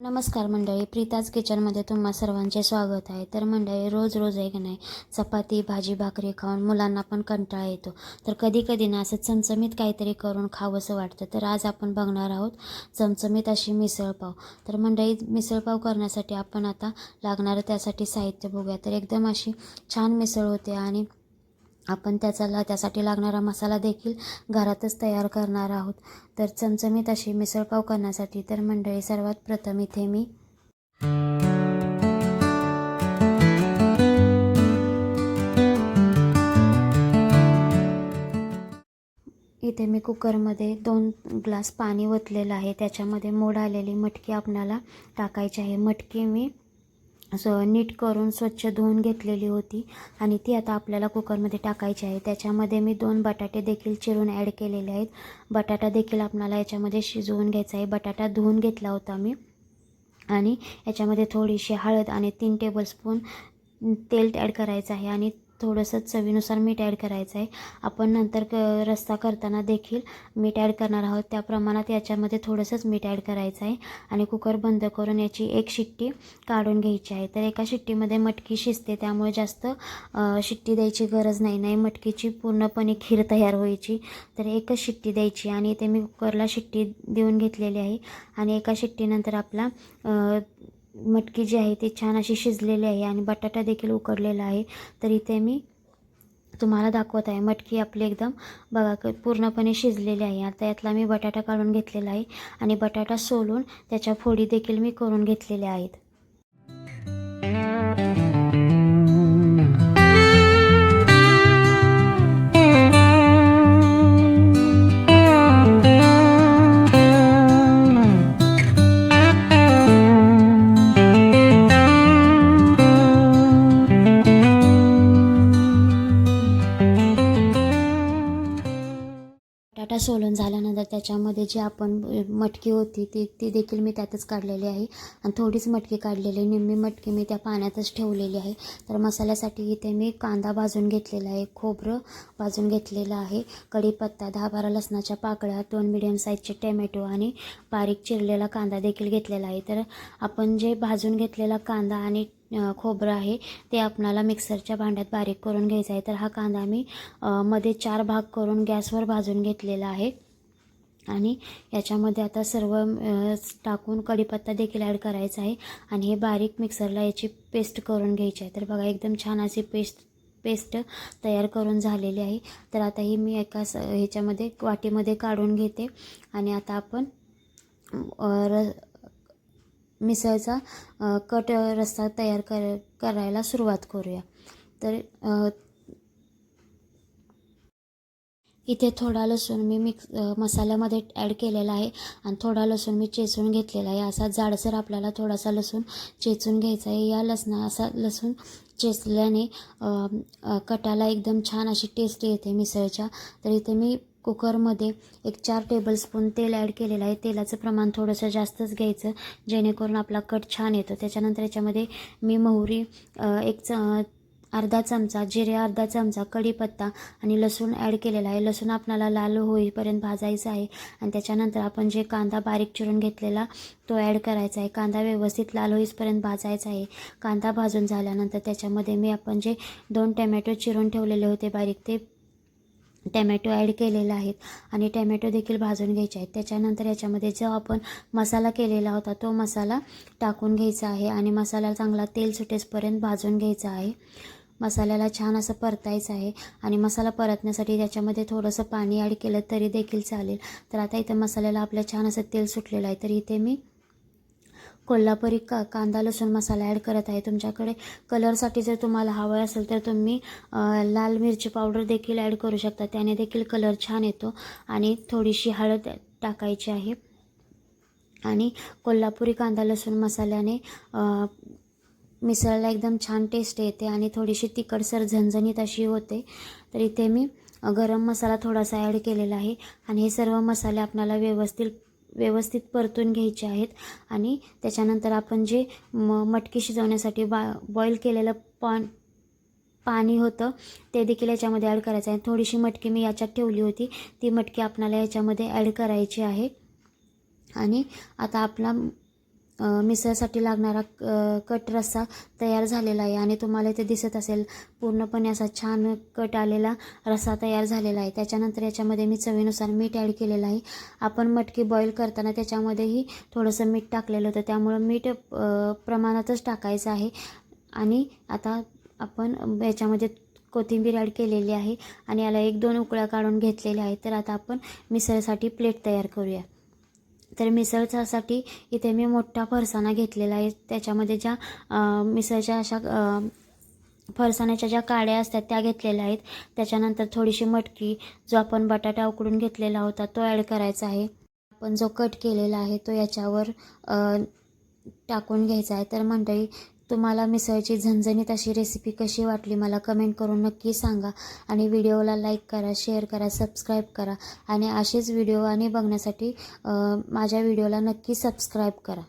नमस्कार मंडळी प्रीताज किचनमध्ये तुम्हा सर्वांचे स्वागत आहे. तर मंडळी रोज रोज एक नाही चपाती भाजी भाकरी खाऊन मुलांना पण कंटाळा येतो. तर कधी कधी ना असं चमचमीत काहीतरी करून खावंसं वाटतं. तर आज आपण बघणार आहोत चमचमीत अशी मिसळपाव. तर मंडळी मिसळपाव करण्यासाठी आपण आता लागणारं त्यासाठी साहित्य बघूया. तर एकदम अशी छान मिसळ होते आणि आपण त्याचा ला त्यासाठी लागणारा मसाला देखील घरातच तयार करणार आहोत. तर चमचमीत अशी मिसळपाव करण्यासाठी तर मंडळी सर्वात प्रथम इथे मी इथे मी कुकरमध्ये दोन ग्लास पाणी ओतलेलं आहे. त्याच्यामध्ये मोड आलेली मटकी आपणाला टाकायची आहे. मटकी मी असं नीट करून स्वच्छ धुवून घेतलेली होती. आणि ती आता आपल्याला कुकरमध्ये टाकायची आहे. त्याच्यामध्ये मी दोन बटाटे देखील चिरून ॲड केलेले आहेत. बटाटा देखील आपणाला याच्यामध्ये शिजवून घ्यायचा आहे. बटाटा धुवून घेतला होता मी. आणि याच्यामध्ये थोडीशी हळद आणि तीन टेबलस्पून तेल ॲड करायचं आहे. आणि थोडंसं चवीनुसार मीठ ॲड करायचं आहे आपण नंतर क रस्सा करताना देखील मीठ ॲड करणार आहोत. त्या प्रमाणात याच्यामध्ये थोडंसंच मीठ ॲड करायचं आहे आणि कुकर बंद करून याची एक शिट्टी काढून घ्यायची आहे. तर एका शिट्टीमध्ये मटकी शिजते. त्यामुळे जास्त शिट्टी द्यायची गरज नाही. नाही मटकीची पूर्णपणे खीर तयार व्हायची. तर एकच शिट्टी द्यायची. आणि इथे मी कुकरला शिट्टी देऊन घेतलेली आहे. आणि एका शिट्टीनंतर आपला मटकी जी आहे ती छान अशी शिजलेली आहे आणि बटाटा देखील उकडलेला आहे. तर इथे मी तुम्हाला दाखवत आहे. मटकी आपली एकदम बघा पूर्णपणे शिजलेली आहे. आता यातला मी बटाटा काढून घेतलेला आहे आणि बटाटा सोलून त्याच्या फोडी देखील मी करून घेतलेल्या आहेत. बटाटा सोलून झाल्यानंतर त्याच्यामध्ये जी आपण मटकी होती ती ती देखील मी त्यातच काढलेली आहे. आणि थोडीच मटकी काढलेली आहे. निम्मी मटकी मी त्या पाण्यातच ठेवलेली आहे. तर मसाल्यासाठी इथे मी कांदा भाजून घेतलेला आहे. खोबरं भाजून घेतलेलं आहे. कढीपत्ता दहा बारा लसणाच्या पाकळ्या दोन मिडियम साईजचे टोमॅटो आणि बारीक चिरलेला कांदा देखील घेतलेला आहे. तर आपण जे भाजून घेतलेला कांदा आणि खोबरं आहे ते आपणाला मिक्सरच्या भांड्यात बारीक करून घ्यायचं आहे. तर हा कांदा मी मध्ये चार भाग करून गॅसवर भाजून घेतलेला आहे. आणि याच्यामध्ये आता सर्व टाकून कढीपत्ता देखील ॲड करायचा आहे. आणि हे बारीक मिक्सरला याची पेस्ट करून घ्यायची आहे. तर बघा एकदम छान अशी पेस्ट पेस्ट तयार करून झालेली आहे. तर आता ही मी एका स ह्याच्यामध्ये वाटीमध्ये काढून घेते. आणि आता आपण र मिसळचा कट रस्सा तयार कर करायला सुरुवात करूया. तर इथे थोडा लसूण मी मिक्स मसाल्यामध्ये ॲड केलेला आहे आणि थोडा लसूण मी चेचून घेतलेला आहे. असा जाडसर आपल्याला थोडासा लसूण चेचून घ्यायचा आहे. या लसणा असा लसूण चेचल्याने कटाला एकदम छान अशी टेस्ट येते मिसळच्या. तर इथे मी कुकरमध्ये एक चार टेबलस्पून तेल ॲड केलेलं आहे. तेलाचं प्रमाण थोडंसं जास्तच घ्यायचं जेणेकरून आपला कट छान येतो. त्याच्यानंतर याच्यामध्ये मी मोहरी एक च अर्धा चमचा जिरे अर्धा चमचा कढीपत्ता आणि लसूण ॲड केलेला आहे. लसूण आपणाला लाल होईपर्यंत भाजायचं आहे आणि त्याच्यानंतर आपण जे कांदा बारीक चिरून घेतलेला तो ॲड करायचा आहे. कांदा व्यवस्थित लाल होईपर्यंत भाजायचा आहे. कांदा भाजून झाल्यानंतर त्याच्यामध्ये मी आपण जे दोन टमॅटो चिरून ठेवलेले होते बारीक ते टॅमॅटो ॲड केलेले आहेत आणि टॅमॅटो देखील भाजून घ्यायचे आहेत. त्याच्यानंतर याच्यामध्ये जो आपण मसाला केलेला होता तो मसाला टाकून घ्यायचा आहे आणि मसाला चांगला तेल सुटेसपर्यंत भाजून घ्यायचा आहे. मसाल्याला छान असं परतायचं आहे आणि मसाला परतण्यासाठी त्याच्यामध्ये थोडंसं पाणी ॲड केलं तरी देखील चालेल. तर आता इथं मसाल्याला आपलं छान असं तेल सुटलेलं आहे तर इथे मी कोल्हापुरी का कांदा लसूण मसाला ॲड करत आहे तुमच्याकडे. कलरसाठी जर तुम्हाला हवं असेल तर तुम्ही लाल मिरची पावडर देखील ॲड करू शकता. त्याने देखील कलर छान येतो आणि थोडीशी हळद टाकायची आहे. आणि कोल्हापुरी कांदा लसूण मसाल्याने मिसळला एकदम छान टेस्ट येते आणि थोडीशी तिखटसर झणझणीत अशी होते. तर इथे मी गरम मसाला थोडासा ॲड केलेला आहे. आणि हे सर्व मसाले आपल्याला व्यवस्थित व्यवस्थित परतून घ्यायचे आहेत. आणि त्याच्यानंतर आपण जे म मटकी शिजवण्यासाठी बा बॉईल केलेलं पॉन पाणी होतं ते देखील याच्यामध्ये ॲड करायचं आहे. थोडीशी मटकी मी याच्यात ठेवली होती. ती मटकी आपल्याला याच्यामध्ये ॲड करायची आहे. आणि आता आपला मिसळसाठी लागणारा कट रस्सा तयार झालेला आहे आणि तुम्हाला इथे दिसत असेल पूर्णपणे असा छान कट आलेला रस्सा तयार झालेला आहे. त्याच्यानंतर याच्यामध्ये मी चवीनुसार मीठ ॲड केलेलं आहे. आपण मटकी बॉईल करताना त्याच्यामध्येही थोडंसं मीठ टाकलेलं होतं. त्यामुळं मीठ प्रमाणातच टाकायचं आहे. आणि आता आपण याच्यामध्ये कोथिंबीर ॲड केलेली आहे आणि याला एक दोन उकळ्या काढून घेतलेल्या आहेत. तर आता आपण मिसळसाठी प्लेट तयार करूया. तर मिसळच्यासाठी इथे मी मोठा फरसाणा घेतलेला आहे. त्याच्यामध्ये ज्या मिसळच्या अशा फरसाण्याच्या ज्या काड्या असतात त्या घेतलेल्या आहेत. त्याच्यानंतर थोडीशी मटकी जो आपण बटाटा उकडून घेतलेला होता तो ॲड करायचा आहे. आपण जो कट केलेला आहे तो याच्यावर टाकून घ्यायचा आहे. तर मंडळी तुम्हाला मिसळची झणझणीत अशी रेसिपी कशी वाटली मला कमेंट करून नक्की सांगा. आणि व्हिडिओला लाईक करा शेअर करा सबस्क्राईब करा. आणि असेच व्हिडिओ आणि बघण्यासाठी माझ्या व्हिडिओला नक्की सबस्क्राईब करा.